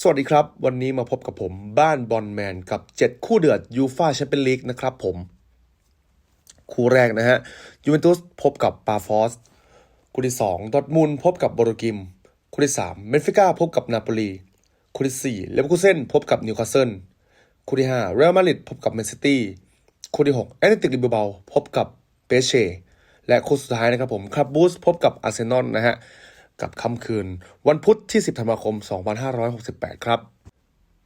สวัสดีครับ วันนี้มาพบกับผมบ้านบอลแมนกับ 7 คู่เดือดยูฟาแชมเปี้ยนลีกนะครับผม คู่แรกนะฮะยูเวนตุสพบกับปาฟอสคู่ที่2ดอทมุนด์พบกับโบโรกิม คู่ที่3เบนฟิก้าพบกับนาโปลี คู่ที่4เลเวอร์คูเซนพบกับนิวคาสเซิลคู่ที่5เรอัลมาดริดพบกับแมนซิตี้คู่ที่6แอตเลติกลิเบเบาพบกับเปเช่และคู่สุดท้ายนะครับผมคลับบูสพบกับอาร์เซนอลนะฮะ กับค่ำคืน วันพุธที่ 10 ธันวาคม 2568 ครับ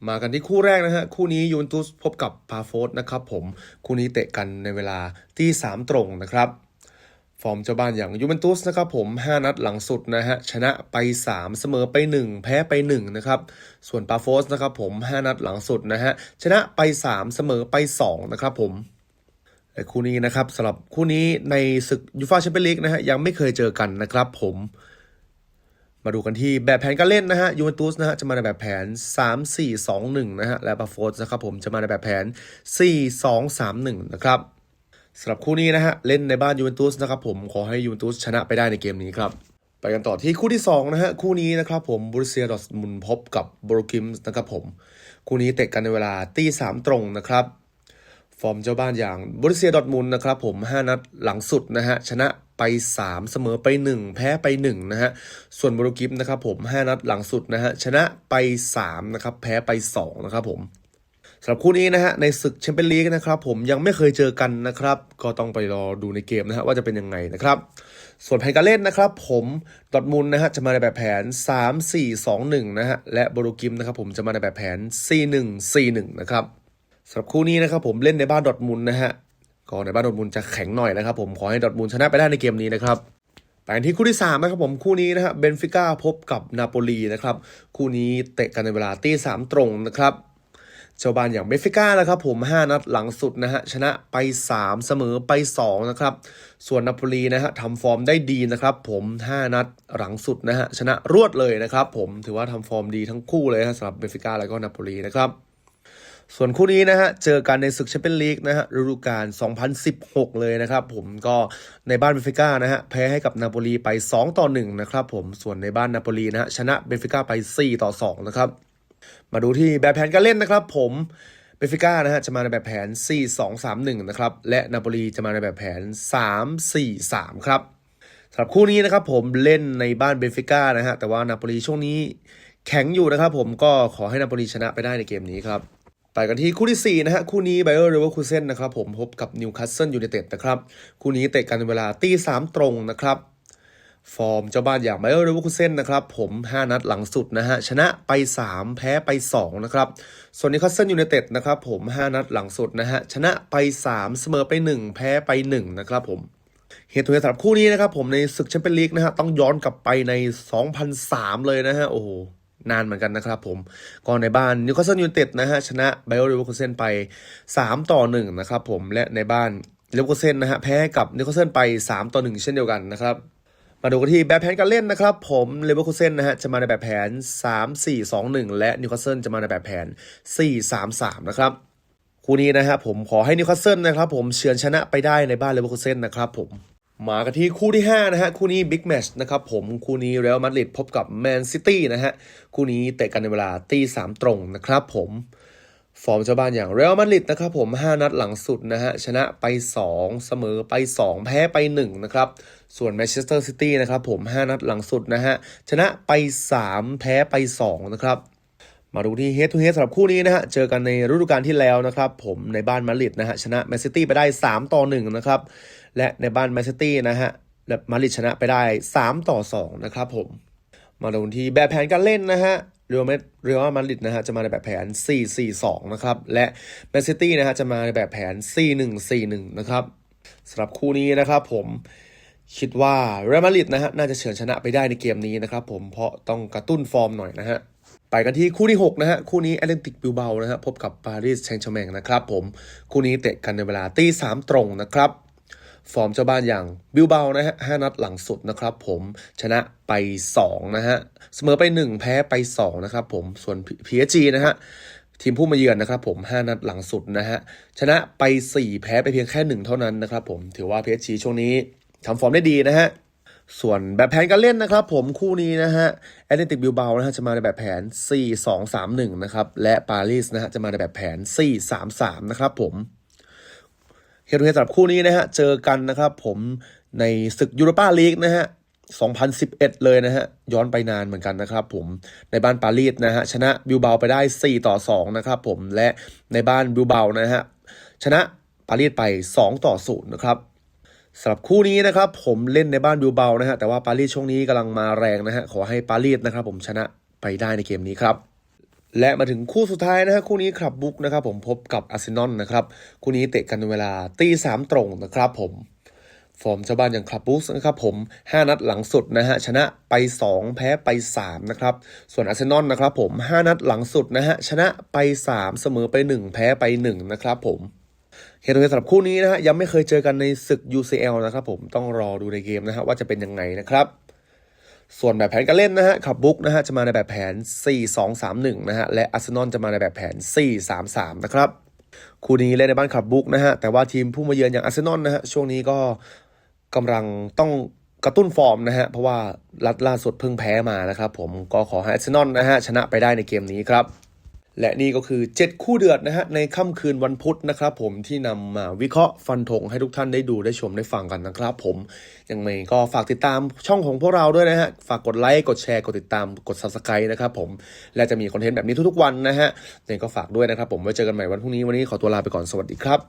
มากันที่คู่แรกนะฮะ คู่นี้ยูเวนตุสพบกับพาโฟสนะครับผม คู่นี้เตะกันในเวลาที่ 3 ตรงนะครับ ฟอร์มเจ้าบ้านอย่างยูเวนตุสนะครับผม 5 นัดหลังสุดนะฮะ ชนะไป 3 เสมอไป 1 แพ้ไป 1 นะครับ ส่วนปาโฟสนะครับผม 5 นัดหลังสุดนะฮะ ชนะไป 3 เสมอไป 2 นะครับผมและคู่นี้นะครับสำหรับคู่นี้ในศึกยูฟ่าแชมเปี้ยนลีกนะฮะยังไม่เคยเจอกันนะครับผม มาดูกันที่แบบแผนการเล่นนะฮะยูเวนตุสนะฮะจะมาในแบบแผน 3 4 2 1 นะฮะและปาโฟสนะครับผมจะมาในแบบแผน 4 2 3 1 นะครับสำหรับคู่นี้นะฮะเล่นในบ้านยูเวนตุสนะครับผมขอให้ยูเวนตุสชนะไปได้ในเกมนี้ครับไปกันต่อที่คู่ที่ 2 นะฮะ คู่นี้นะครับผมบรูเซียดอร์ทมุนพบกับบโรกิมส์นะครับผม คู่นี้เตะกันในเวลาตีสามตรงนะครับ ฟอร์มเจ้าบ้านอย่างบรุเซียดอทมุนนะครับผม 5 นัดหลังสุดนะฮะ ชนะ ไป 3 เสมอไป 1 แพ้ไป1นะฮะส่วนบรูกิฟนะครับผม5นัดหลังสุดนะฮะชนะไป3นะครับแพ้ไป2นะครับผมสำหรับคู่นี้นะฮะในศึกแชมเปี้ยนลีกนะครับผมยังไม่เคยเจอกันนะครับ ก็ต้องไปรอดูในเกมนะฮะว่าจะเป็นยังไงนะครับ ส่วนแผนการเล่นนะครับผมดอทมุนนะฮะจะมาในแบบแผน 3 4 2 1นะฮะและบรูกิมนะครับผมจะมาในแบบแผน 4 1 4 1นะครับสำหรับคู่นี้นะครับผมเล่นในบ้านดอทมุนนะฮะ ก็ในบ้านดอทมุนจะแข็งหน่อยนะครับผมขอให้ดอทมุนชนะไปได้ในเกมนี้นะครับไปกันที่คู่ที่3นะครับผมคู่นี้นะฮะเบนฟิก้าพบกับนาโปลีนะครับคู่นี้เตะกันในเวลาตีสามตรงนะครับเจ้าบ้านอย่างเบนฟิก้านะครับผม 5 นัดหลังสุดนะฮะชนะไป 3 เสมอไป 2 นะครับ ส่วนนาโปลีนะฮะทำฟอร์มได้ดีนะครับผม 5 นัดหลังสุดนะฮะชนะรวดเลยนะครับผมถือว่าทำฟอร์มดีทั้งคู่เลยนะสำหรับเบนฟิก้าแล้วก็นาโปลีนะครับ ส่วนคู่นี้นะฮะ เจอกันในศึกแชมเปี้ยนลีกนะฮะฤดูกาล 2016 เลยนะครับผมก็ในบ้านเบนฟิก้านะฮะ แพ้ให้กับนาโปลีไป 2 ต่อ 1 นะครับผมส่วนในบ้านนาโปลีนะฮะ ชนะเบนฟิก้าไป 4 ต่อ 2 นะครับ มาดูที่แบบแผนการเล่นนะครับผมเบฟิก้านะฮะจะมาในแบบแผน 4 2 3 1 นะครับ และนาโปลีจะมาในแบบแผน 3 4 3 ครับสำหรับคู่นี้นะครับผมเล่นในบ้านเบฟิก้านะฮะแต่ว่านาโปลีช่วงนี้แข็งอยู่นะครับผมก็ขอให้นาโปลีชนะไปได้ในเกมนี้ครับ ไปกันที่คู่ที่ 4 นะฮะ คู่นี้ไบเออร์เรเวอร์คูเซนนะครับผมพบกับนิวคาสเซิลยูไนเต็ดนะครับ คู่นี้เตะกันเวลาตีสามตรงนะครับ ฟอร์มเจ้าบ้านอย่างไบเออร์เรเวอร์คูเซนนะครับผม 5 นัดหลังสุดนะฮะ ชนะไป 3 แพ้ไป 2 นะครับ ส่วนนิวคาสเซิลยูไนเต็ดนะครับผม 5 นัดหลังสุดนะฮะ ชนะไป 3 เสมอไป 1 แพ้ไป 1 นะครับผมเหตุผลสำหรับคู่นี้นะครับผมในศึกแชมเปี้ยนลีกนะฮะต้องย้อนกลับไปใน 2003 เลยนะฮะโอ้โห นานเหมือนกันนะครับผมก่อนในบ้านนิวคาสเซิลยูไนเต็ดนะฮะชนะไบโอเ e เวอร์คูเซนไป 3 ต่อ 1 นะครับผมและในบ้านเลเวอร์คูเซนนะฮะแพ้กับนิวคาสเซิลไป 3 ต่อ 1 เช่นเดียวกันนะครับมาดูกันที่แบบแผนการเล่นนะครับ ผมเลเวอร์คูเซนนะฮะจะมาในแบบแผน 3 4 2 1 และนิวคาสเซิลจะมาในแบบแผน 4 3 3 นะครับคู่นี้นะครับผมขอให้นิวคาสเซิลนะครับผมเฉือนชนะไปได้ในบ้านเลเวอร์คูเซนนะครับผม มากันที่คู่ที่ 5 นะฮะ คู่นี้บิ๊กแมชนะครับผม คู่นี้เรอัลมาดริดพบกับแมนซิตี้นะฮะ คู่นี้เตะกันในเวลาตีสามตรงนะครับผม ฟอร์มเจ้าบ้านอย่างเรอัลมาดริดนะครับผม 5 นัดหลังสุดนะฮะ ชนะไป 2 เสมอไป 2 แพ้ไป 1 นะครับ ส่วนแมนเชสเตอร์ซิตี้นะครับผม 5 นัดหลังสุดนะฮะ ชนะไป 3 แพ้ไป 2 นะครับ มาดูที่ head to head สำหรับคู่นี้นะฮะ เจอกันในฤดูกาลที่แล้วนะครับ ผมในบ้านมาริดนะฮะ ชนะแมนซิตี้ไปได้ 3 ต่อ 1 นะครับ และในบ้านแมนซิตี้นะฮะและมาริดชนะไปได้ 3 ต่อ 2 นะครับผม มาดูที่แบบแผนการเล่นนะฮะเรอัลเมดเรอัลมาดริดนะฮะจะมาในแบบแผน 4-4-2 นะครับ และแมนซิตี้นะฮะจะมาในแบบแผน 4-1-4-1 นะครับสำหรับคู่นี้นะครับผมคิดว่าเรอัลมาดริดนะฮะน่าจะเฉือนชนะไปได้ในเกมนี้นะครับผมเพราะต้องกระตุ้นฟอร์มหน่อยนะฮะ ไปกันที่คู่ที่ 6 นะฮะ คู่นี้แอตเลนติกบิลเบานะฮะพบกับปารีสแซงต์แชร์แมงนะครับผม คู่นี้เตะกันในเวลาตีสามตรงนะครับ ฟอร์มเจ้าบ้านอย่างบิลเบานะฮะห้านัดหลังสุดนะครับผมชนะไป 2 นะฮะ เสมอไป 1 แพ้ไป 2 นะครับผมส่วน PSG นะฮะทีมผู้มาเยือนนะครับผม 5 นัดหลังสุดนะฮะ ชนะไป 4 แพ้ไปเพียงแค่ 1 เท่านั้นนะครับผม ถือว่า PSG ช่วงนี้ทำฟอร์มได้ดีนะฮะ ส่วนแบบแผนการเล่นนะครับผมคู่นี้นะฮะแอตเลติกบิลเบานะฮะจะมาในแบบแผน 4-2-3-1 นะครับ และปารีสนะฮะจะมาในแบบแผน 4-3-3 นะครับผมเฮดทูเฮดสำหรับคู่นี้นะฮะเจอกันนะครับผมในศึกยูโรปาลีกนะฮะ2011 เลยนะฮะ ย้อนไปนานเหมือนกันนะครับผมในบ้านปารีสนะฮะ ชนะบิลเบาไปได้ 4 ต่อ 2 นะครับผมและในบ้านบิลเบานะฮะ ชนะปารีสไป 2 ต่อ 0 นะครับ สำหรับคู่นี้นะครับผมเล่นในบ้านบิลเบานะฮะแต่ว่าปารีสช่วงนี้กำลังมาแรงนะฮะขอให้ปารีสนะครับผมชนะไปได้ในเกมนี้ครับและมาถึงคู่สุดท้ายนะฮะคู่นี้คลับบุ๊กนะครับผมพบกับอาร์เซนอลนะครับคู่นี้เตะกันเวลาตีสามตรงนะครับผมฟอร์มเจ้าบ้านอย่างคลับบุ๊กนะครับผม 5 นัดหลังสุดนะฮะชนะไป 2 แพ้ไป 3 นะครับ ส่วนอาร์เซนอลนะครับผม 5 นัดหลังสุดนะฮะชนะไป 3 เสมอไป 1 แพ้ไป 1 นะครับผม เฮดทูเฮสำหรับคู่นี้นะฮะยังไม่เคยเจอกันในศึก UCL นะครับผมต้องรอดูในเกมนะฮะว่าจะเป็นยังไงนะครับ ส่วนแบบแผนการเล่นนะฮะขับบุ๊กนะฮะจะมาในแบบแผน 4-2-3-1 นะฮะและอาร์เซนอลจะมาในแบบแผน 4-3-3 นะครับคู่นี้เล่นในบ้านขับบุ๊กนะฮะแต่ว่าทีมผู้มาเยือนอย่างอาร์เซนอลนะฮะช่วงนี้ก็กำลังต้องกระตุ้นฟอร์มนะฮะเพราะว่าลัดล่าสุดเพิ่งแพ้มานะครับผมก็ขอให้อาร์เซนอลนะฮะชนะไปได้ในเกมนี้ครับ และนี่ก็คือ 7 คู่เดือดนะฮะในค่ำคืนวันพุธนะครับผมที่นำมาวิเคราะห์ฟันธงให้ทุกท่านได้ดูได้ชมได้ฟังกันนะครับผมยังไงก็ฝากติดตามช่องของพวกเราด้วยนะฮะ ฝากกดไลค์กดแชร์กดติดตามกด subscribe นะครับผมและจะมีคอนเทนต์แบบนี้ทุกๆวันนะฮะยังไงก็ฝากด้วยนะครับผมไว้เจอกันใหม่วันพรุ่งนี้วันนี้ขอตัวลาไปก่อนสวัสดีครับ